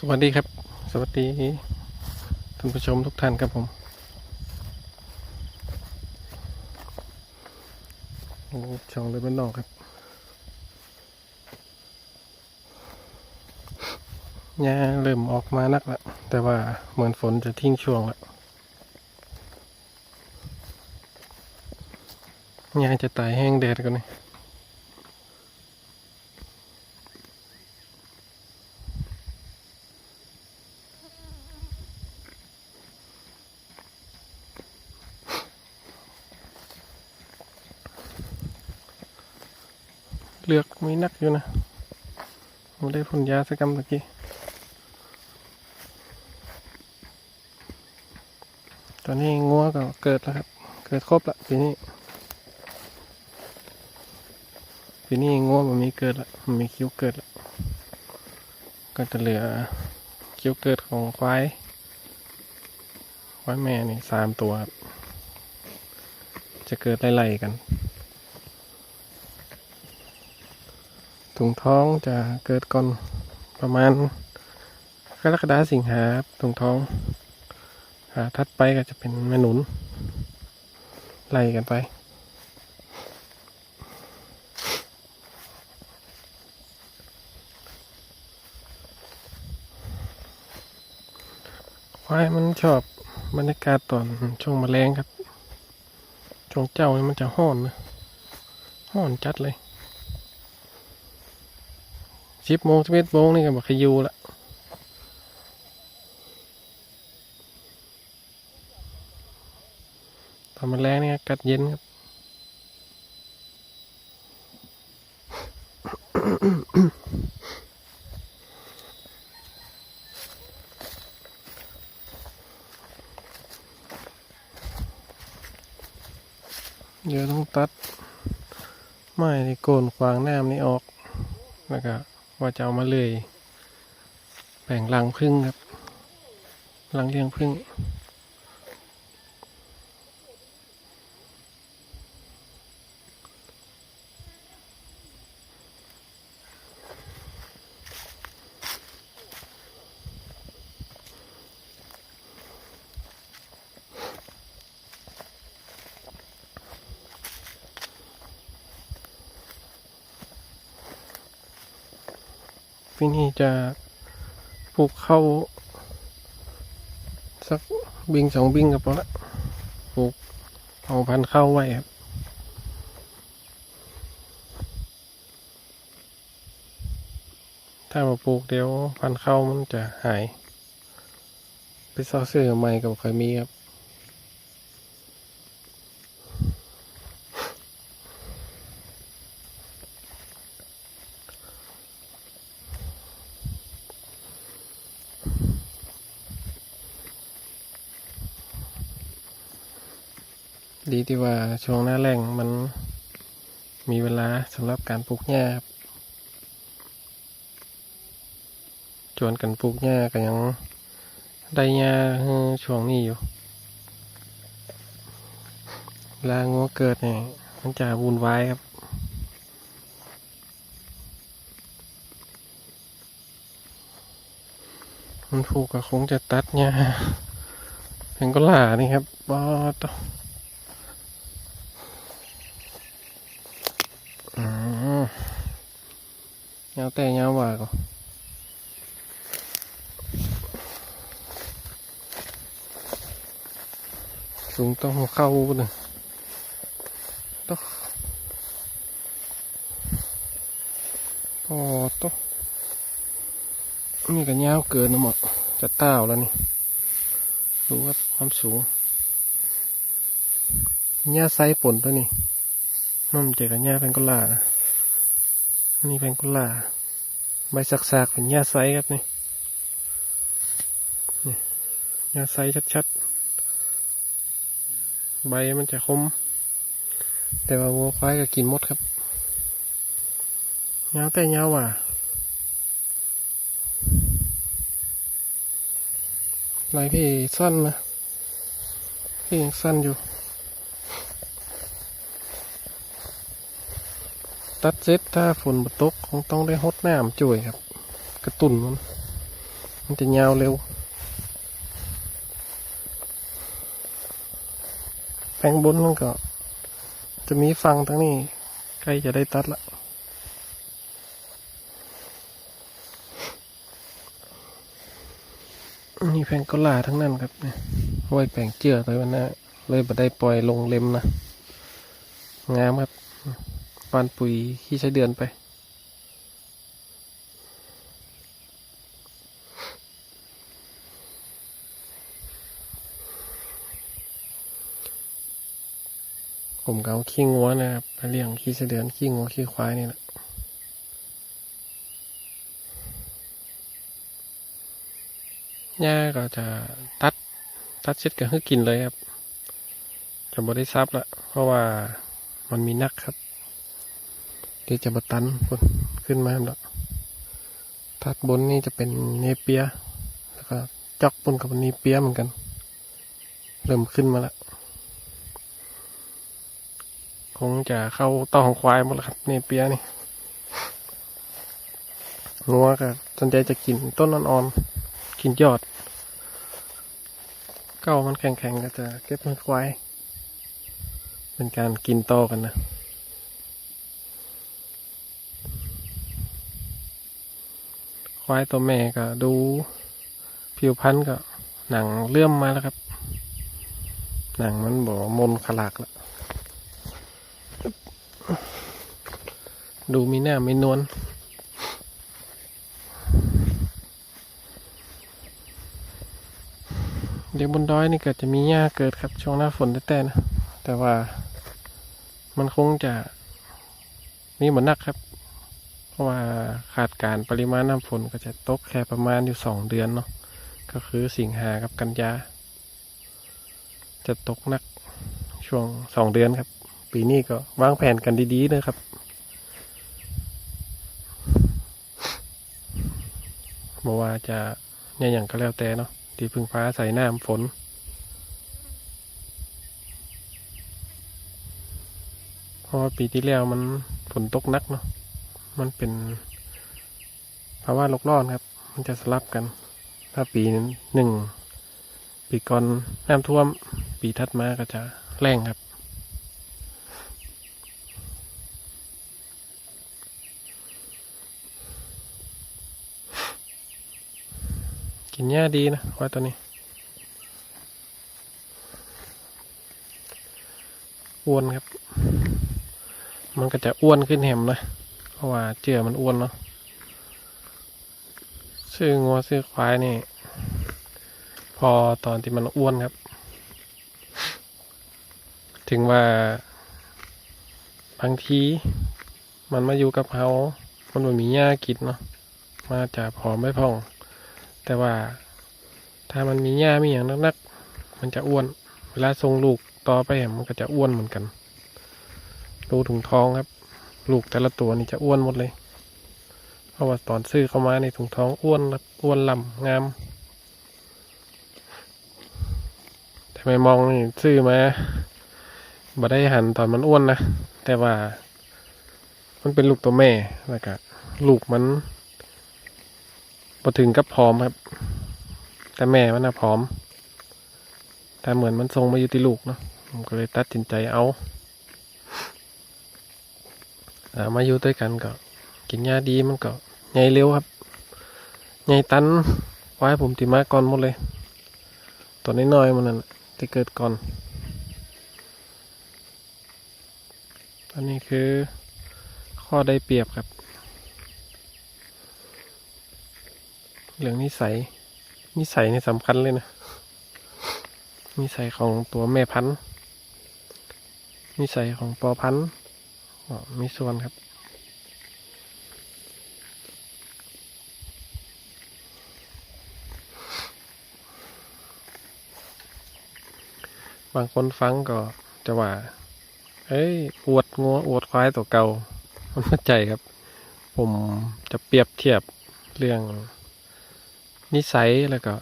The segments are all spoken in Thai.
สวัสดีครับ สวัสดีท่านผู้ชมทุกท่านครับผมช่องเลยบ้านนอกครับหญ้าเริ่มออกมานักละแต่ว่าเหมือนฝนจะทิ้งช่วงละหญ้าจะตายแห้งแดดกันนี่ เลือกไม่นักอยู่นะผมได้พ่นยาสกรรมตะกี้ ตอนนี้งัวก็เกิดแล้วครับ เกิดครบละปีนี้ ปีนี้งัวมันมีเกิดละมันมีคิ้วเกิดละก็จะเหลือคิ้วเกิดของควายควายแม่นี่สามตัวครับจะเกิดไล่ๆกัน ถุงท้องจะเกิดก่อนประมาณกรกฎาสิงหาถุงท้องอ่าถัดไปก็จะเป็นแม่หนุน ไล่กันไป ควายมันชอบบรรยากาศตอนช่วงแมลงครับ ช่วงเจ้ามันจะห้อนนะห้อนจัดเลย สิบโมงสิบเอ็ดโมงนี่ก็บอกขยูละตอนมันแรงนี่กัดเย็นครับเดี๋ยวต้องตัดไม้ที่โกนขวางน้ำนี่ออกแล้วก็ ว่าจะเอามาเลยแบ่งรังพึ่งครับรังเลี้ยงพึ่ง ปีนี้จะปลูกเข้าวสักบิงสองบิงก็พอละปลูกเอาพันเข้าวไว้ครับถ้ามาปลูกเดี๋ยวพันเข้าวมันจะหาย ไปซอเสื้อใหม่ก็บ่ค่อยมีครับ ดีที่ว่าช่วงหน้าแรงมันมีเวลาสำหรับการปลูกหญ้าชวนกันปลูกหญ้าก็ยังได้หญ้าช่วงนี้อยู่ลางัวเกิดเนี่ยมันจะวุ่นวายครับ มันผูกก็คงจะตัดหญ้าเพงก็หล่านี่ครับบอตอง อืม ยาวแต่ยาวว่าก็สูงต้องเข้าหนึ่งต้องโอ้ต้องนี่ก็ยาวเกินนะหมดจะต้าวแล้วนี่ดูว่าความสูงหญ้าไซปนตัวนี้มันเจอกับหญ้าเป็นกุหลานะ นนี้เป็นกุหลาใบสักๆเป็นหญ้าไซครับนี่นี่หญ้าไซชัดๆ ใบมันจะคม แต่ว่าวัวควายก็กินมดครับยาวแต่ยาวว่ะลายพี่สั้นนะพี่ยังสั้นอยู่ ตัดเซ็ตถ้าฝนมาตกคงต้องได้ฮดน้ำจ่วยครับ กระตุนมันมันจะยาวเร็ว แปลงบนมันก็ จะมีฟังทั้งนี้ใกล้จะได้ตัดละนี่แพงโกลาทั้งนั้นครับเนี่ยเอาไว้แปลงเจือไปวันหน้าเลยบ่ได้ปล่อยลงเล็มนะงามครับ ปานปุ๋ยขี้ใช้เดือนไป ผมก็เอาขี้งัวนะครับไปเลี้ยงขี้เสเดือนขี้งัวขี้ควายนี่แหละหญ้าก็จะตัดตัดเสร็จก็ให้กินเลยครับ จะบ่ได้ซับละเพราะว่ามันมีนักครับ เดี๋ยวจะบตันพุ่นขึ้นมาแล้วทัดบนนี่จะเป็นเนเปีย แล้วก็จอกบนกับเนเปียเหมือนกัน เริ่มขึ้นมาแล้วคงจะเข้าต่อของควายหมดแล้วครับเนเปียนี่งัวก็สนใจจะกินต้นอ่อนๆกินยอด เก้ามันแข็งๆก็จะเก็บมันควาย เป็นการกินต่อกันนะ ควายตัวแม่ก็ดูผิวพันธุ์ก็หนังเลื่อมมาแล้วครับ หนังมันบ่มนขลากแล้วดูมีหน้าไม่นวลเดี๋ยวบนดอยนี่เก็จะมีหญ้าเกิดครับ ช่วงหน้าฝนแต่ๆนะ แต่ว่ามันคงจะมีเหมดนักครับ ราะว่าขาดการปริมาณน้ำฝนก็จะตกแค่ประมาณอยู่สองเดือนเนาะก็คือสิงหากับกันยา จะตกหนักช่วงสองเดือนครับ ปีนี้ก็วางแผนกันดีๆนะครับ บอกว่าจะเนี่ยอย่างก็แล้วแต่เนาะที่พึ่งฟ้าใส่น้ำฝนเพราะว่าปีที่แล้วมันฝนตกนักเนาะ มันเป็นภาวะโลกร้อนครับ มันจะสลับกัน ถ้าปีหนึ่ง ปีก่อนน้ำท่วม ปีถัดมาก็จะแรงครับ กินหญ้าดีนะว่าตัวนี้อ้วนครับ มันก็จะอ้วนขึ้นแหมนะ เพราะว่าเจือมันอ้วนเนาะซื้องัวซื้อควายนี่ พอตอนที่มันอ้วนครับ ถึงว่าบางที มันมาอยู่กับเขามันไม่มีหญ้ากินเนาะมาจะผอมไม่พอง แต่ว่าถ้ามันมีหญ้ามีอย่างนักๆมันจะอ้วน เวลาทรงลูกต่อไปมันก็จะอ้วนเหมือนกัน ดูถุงทองครับ ลูกแต่ละตัวนี่จะอ้วนหมดเลย เพราะว่าตอนซื้อเข้ามาในถุงท้องอ้วนอ้วนลำงาม แต่ไม่มองนี่ซื้อมาบ่ได้หันตอนมันอ้วนนะ แต่ว่า มันเป็นลูกตัวแม่แล้วก็ลูกมันพอถึงกับพร้อมครับ แต่แม่มันนะพร้อม แต่เหมือนมันทรงมาอยู่ที่ลูกเนาะผมก็เลยตัดสินใจเอา มาอยู่ด้วยกันก็ กินยาดีมันก็ใหญ่เร็วครับใหญ่ตันไว้ผมติมาก่อนหมดเลย ตัวน้อยๆมันนั่นน่ะที่เกิดก่อน อันนี้คือข้อได้เปรียบครับ เรื่องนิสัย นิสัยนี่สำคัญเลยนะ นิสัยของตัวแม่พันธุ์นิสัยของปอพันธุ์ มีส่วนครับ บางคนฟังก็จะว่า เอ้ย อวดงัวอวดควายตัวเก่า มันเข้าใจครับ ผมจะเปรียบเทียบเรื่องนิสัยแล้วก็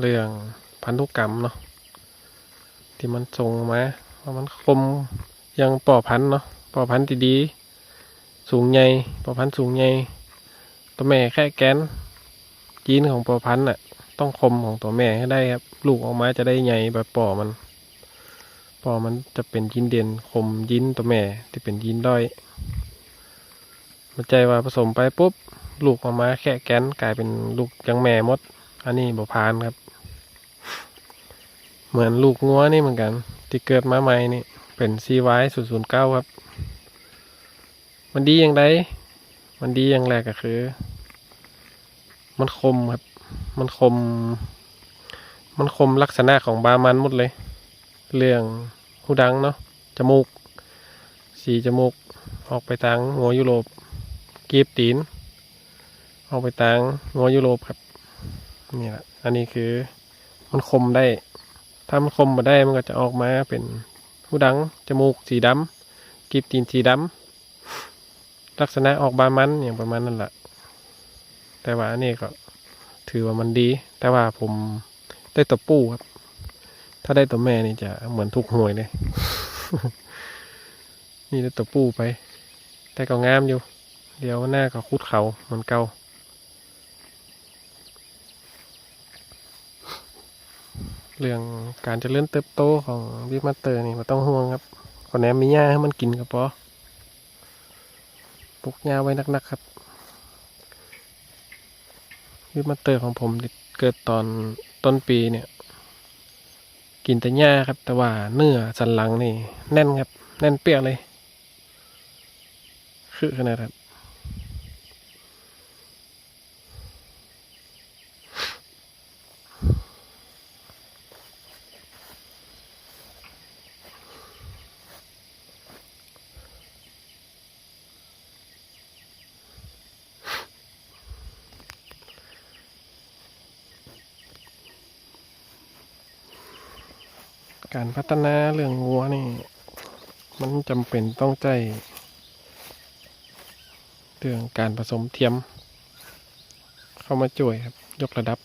เรื่องพันธุกรรมเนาะที่มันส่งมาว่ามันคมยังป่อพันเนาะ ปอพันธุ์ดีสูงใหญ่ปอพันธุ์สูงใหญ่ตัวแม่แค่แกนจีนของปอพันธุ์น่ะ ต้องคมของตัวแม่ให้ได้ครับ ลูกออกมาจะได้ใหญ่แบบปอมันปอมันจะเป็นยีนเด่นคมยีนตัวแม่ที่เป็นยีนด้อยมันใจว่าผสมไปปุ๊บลูกออกมาแค่แกนกลายเป็นลูกยังแม่มด อันนี้บ่พานครับ เหมือนลูกงัวนี่เหมือนกัน ที่เกิดมาใหม่นี่ เป็น CY 0 0 9 ครับ มันดีอย่างไรมันดีอย่างแรกก็คือ มันคมครับ มันคม มันคมลักษณะของบามันหมดเลย เรื่องหูดังเนาะ จมูก สีจมูก ออกไปทางหัวยุโรป กีบตีน ออกไปทางหัวยุโรปครับ นี่แหละ อันนี้คือ มันคมได้ ถ้ามันคมมาได้มันก็จะออกมาเป็น หูดัง จมูกสีดำกีบตีนสีดำลักษณะออกบามันอย่างประมาณนั้นแหละแต่ว่าอันนี้ก็ถือว่ามันดี แต่ว่าผมได้ตัวปูครับ ถ้าได้ตัวแม่นี่จะเหมือนถูกหวยเลย นี่ได้ตัวปูไป แต่ก็งามอยู่ เดี๋ยวหน้าก็คุดเขาเหมือนเก่า เรื่องการจะเลื่อนเติบโตของวิมาเตอร์นี่มันต้องห่วงครับขอแหนมมีหญ้าให้มันกินก็พอปลูกหญ้าไว้นักๆครับวิมาเตอร์ของผมเกิดตอนต้นปีเนี่ย กินแต่หญ้าครับ แต่ว่าเนื้อสันหลังนี่ แน่นครับ แน่นเปี้ยเลย คือขนาดครับ การพัฒนาเรื่องวัวนี่ มันจำเป็นต้องใจเรื่องการผสมเทียม เข้ามาช่วยครับ ยกระดับ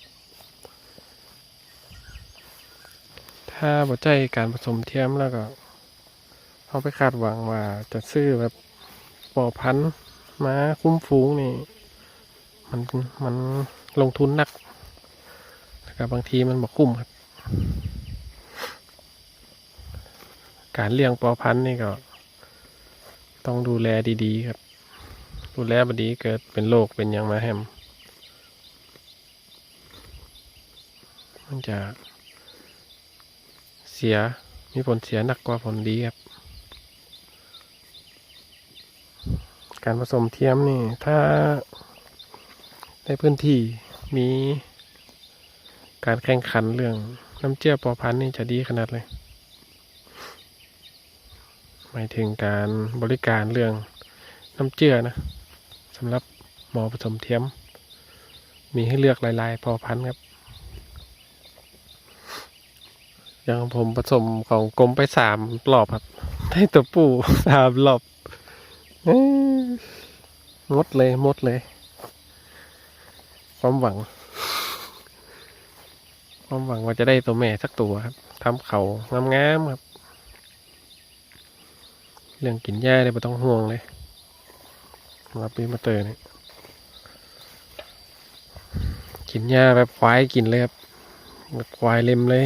ถ้าบ่ใจการผสมเทียมแล้วก็เอาไปคาดหวังว่าจะซื้อแบบปอพันธุ์มาคุ้มฟูงนี่ มันมันลงทุนหนักแล้วก็บางทีมันบ่คุ้มครับ การเลี้ยงปอพันธุ์นี่ก็ ต้องดูแลดีๆครับ ดูแลบดีเกิดเป็นโรคเป็นยังมาแฮม มันจะเสียมีผลเสียหนักกว่าผลดีครับ การผสมเทียมนี่ ถ้าในพื้นที่มีการแข่งขันเรื่องน้ำเจือปอพันธุ์นี่จะดีขนาดเลย หมายถึงการบริการเรื่องน้ำเจือนะสำหรับหมอผสมเทียม มีให้เลือกหลายๆพอพันครับ อย่างผมผสมของกรมไปสามรอบครับ ได้ตัวปูสามรอบเอ้ยหมดเลยหมดเลย ความหวัง ความหวังว่าจะได้ตัวแม่สักตัวครับทำเขางามๆครับ เรื่องกินหญ้าเนี่ยไม่ต้องห่วงเลยรับปีมาเตอร์เนี่ยกินหญ้าแบบควายกินเลยครับแบบควายเล็มเลย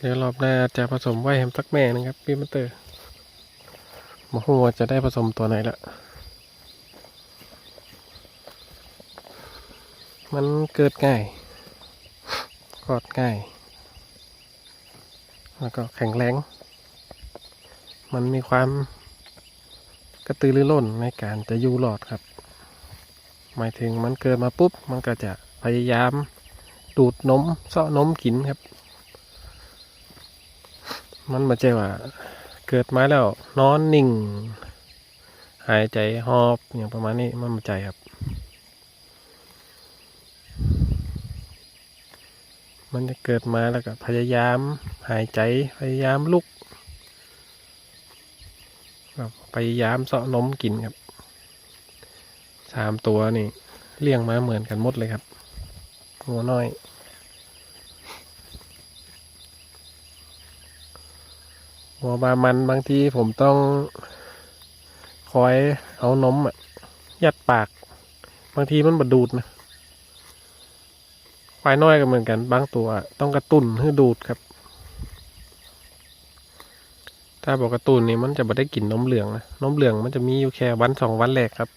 เดี๋ยวรอบหน้าจะผสมไว้แฮมสักแม่นึงครับปีมาเตอร์ มาหัวจะได้ผสมตัวไหนละมันเกิดง่ายกอดง่าย แล้วก็แข็งแรง มันมีความกระตือรือร้นในการจะอยู่รอดครับ หมายถึงมันเกิดมาปุ๊บ มันก็จะพยายามดูดนมเซาะนมกินครับ มันมาใจว่า เกิดมาแล้ว นอนนิ่ง หายใจหอบอย่างประมาณนี้มันมใจครับ มันจะเกิดมาแล้วก็พยายาม หายใจพยายามลุกแบบพยายามเสาะนมกินครับสามตัวนี่เลี้ยงมาเหมือนกันหมดเลยครับงัวน้อย หัวบามันบางทีผมต้องคอยเอานมอะ ยัดปาก บางทีมันบดดูดนะควายน้อยก็เหมือนกัน บางตัวต้องกระตุ้นให้ดูดครับ ถ้าบอกกระตุ้นนี่มันจะไม่ได้กลิ่นนมเหลืองนะนมเหลืองมันจะมีอยู่แค่วันสองวันแรกครับ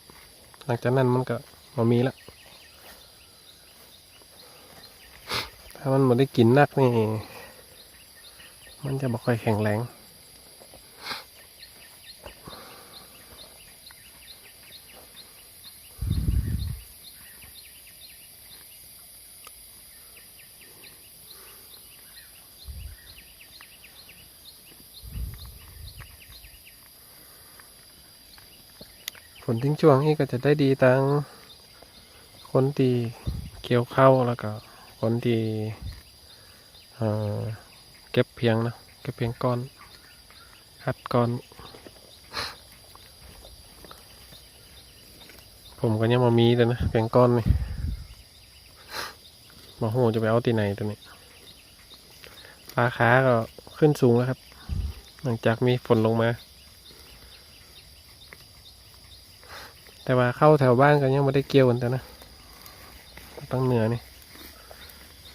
หลังจากนั้นมันก็ม่มีละถ้ามันไม่ได้กลิ่นนักนี่ มันจะไม่ค่อยแข็งแรง ทิ้งช่วงนี้ก็จะได้ดีตั้งคนที่เกี่ยวเข้าวแล้วก็คนที่เก็บเพียงนะเก็บเพียงก้อนหัดก้อน ผมก็ยังมามีเลยนะเพียงก้อนนี่มาโหจะไปเอาที่ไหนตัวนี้ราคาก็ขึ้นสูงแล้วครับ หลังจากมีฝนลงมา แต่ว่าเข้าแถวบ้านก็ยังไม่ได้เกี่ยวกันแต่นะปังเหนือนี่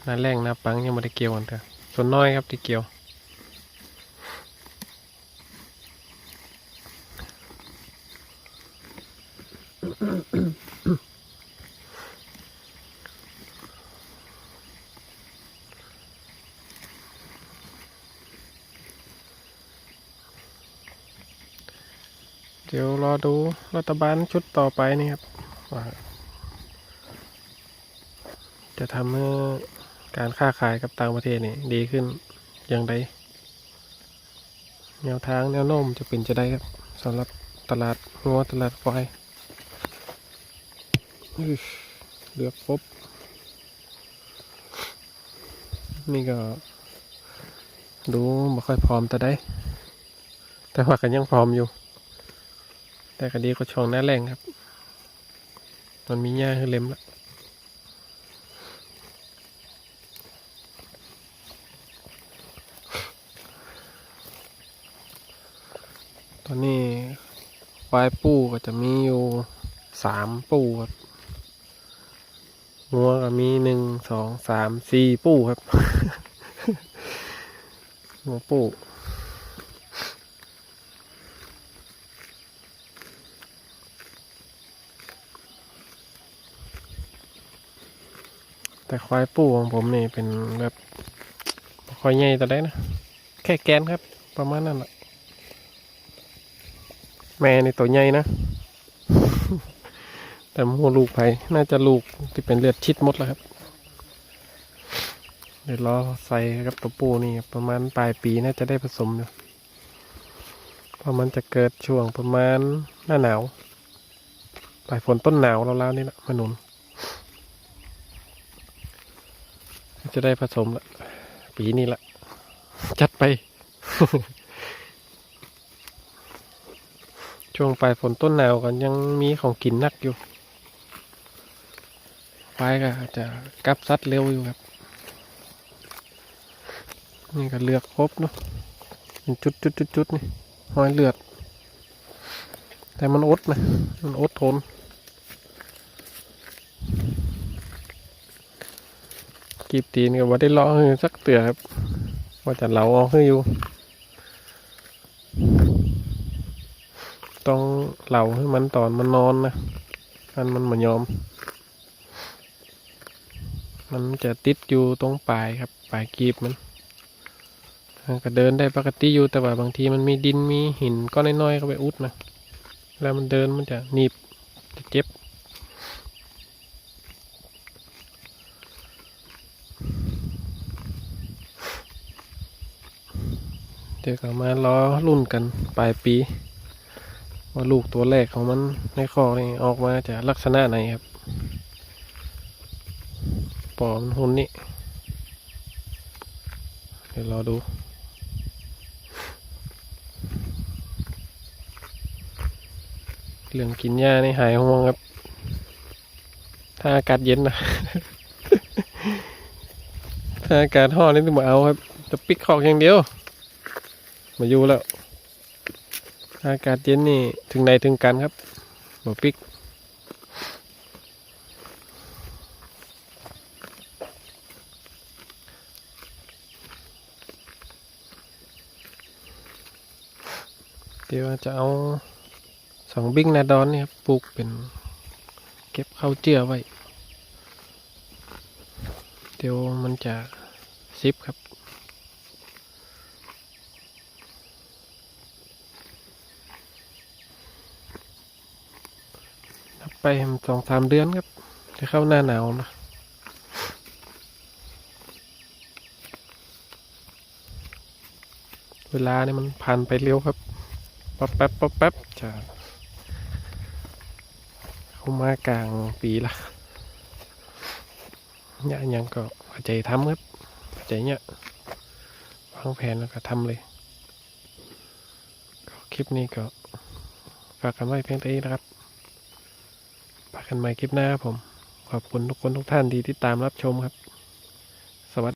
นาแรงนาปังยังไม่ได้เกี่ยวกันแต่ส่วนน้อยครับที่เกี่ยวเดี๋ยวร อดูรัฐบาลชุดต่อไปนี่ครับว่าจะทำให้การค้าขายกับต่างประเทศนี่ดีขึ้นอย่างไรแนวทางแนวโน้มจะเป็นจะได้ครับสำหรับตลาดงัวตลาดควายเลือกครบนี่ก็ ดูไม่ค่อยพร้อมแต่ได้ แต่ว่ากันยังพร้อมอยู่ แต่ก็ดีกว่าช่วงหน้าแรงครับมันมีหญ้าให้เล็มแล้วตอนนี้ควายปูก็จะมีอยู่สามปูครับงัวก็มีหนึ่งสองสามสี่ปูครับงัวปู แต่ควายปูของผมนี่เป็นแบบค่อยใหญ่แต่ได้นะ แค่แกนครับ ประมาณนั้นแหละแม่ในตัวใหญ่นะ แต่หัวลูกไผ่น่าจะลูกที่เป็นเลือดชิดมดแล้วครับ เดี๋ยวรอใส่กับตัวปูนี่ ประมาณปลายปีน่าจะได้ผสมอยู่เพราะมันจะเกิดช่วงประมาณหน้าหนาว ปลายฝนต้นหนาวแล้วๆนี่แหละมาหนุน จะได้ผสมละปีนี้ละจัดไป ช่วงปลายฝนต้นหนาวกันยังมีของกินนักอยู่ไปก็อาจจะกลับซัดเร็วอยู่ครับ นี่ก็เลือกครบเนาะเป็นจุดจุดจุดจุดนี่หอยเลือด แต่มันอดนะ มันอดทน กีบตีนก็บ่ได้เลาะให้สักเตือครับว่าจะเหลาออกให้อยู่ ต้องเหลาให้มันตอนมันนอนนะมันมันมันยอม มันจะติดอยู่ตรงปลายครับปลายกีบมันมันก็เดินได้ปกติอยู่แต่ว่าบางทีมันมีดินมีหินก้อนน้อยๆเข้าไปอุดนะแล้วมันเดินมันจะหนีบจะเจ็บ เดี๋ยวก็มารอรุ่นกันปลายปี ว่าลูกตัวแรกของมันในคอกนี่ออกมาจะลักษณะไหนครับปอมหุ่นนี่เดี๋ยวรอดูเรื่องกินหญ้านี่หายห่วงครับ ถ้าอากาศเย็นนะ ถ้าอากาศห้อนนี่ต้องมาเอาครับ จะปิกคอกอย่างเดียว มาอยู่แล้ว อากาศเย็นนี่ถึงไหนถึงกันครับหมอปิกเดี๋ยวจะเอาสองบิ้งนาดอนนี่ครับปลูกเป็นเก็บข้าวเจือไว้ เดี๋ยวมันจะซิปครับ ไปสองสามเดือนครับ จะเข้าหน้าหนาวนะเวลาเนี่ยมันผ่านไปเร็วครับป๊บแป๊บป๊บแป๊บจะเข้ามากลางปีละเนี่ยยังก็เข้าใจทำครับเข้าใจเนี่ยวางแผนแล้วก็ทำเลยก็คลิปนี้ก็ฝากกันไว้เพียงเท่านี้นะครับ กันใหม่คลิปหน้าครับผม ขอบคุณทุกคนทุกท่านที่ติดตามรับชมครับ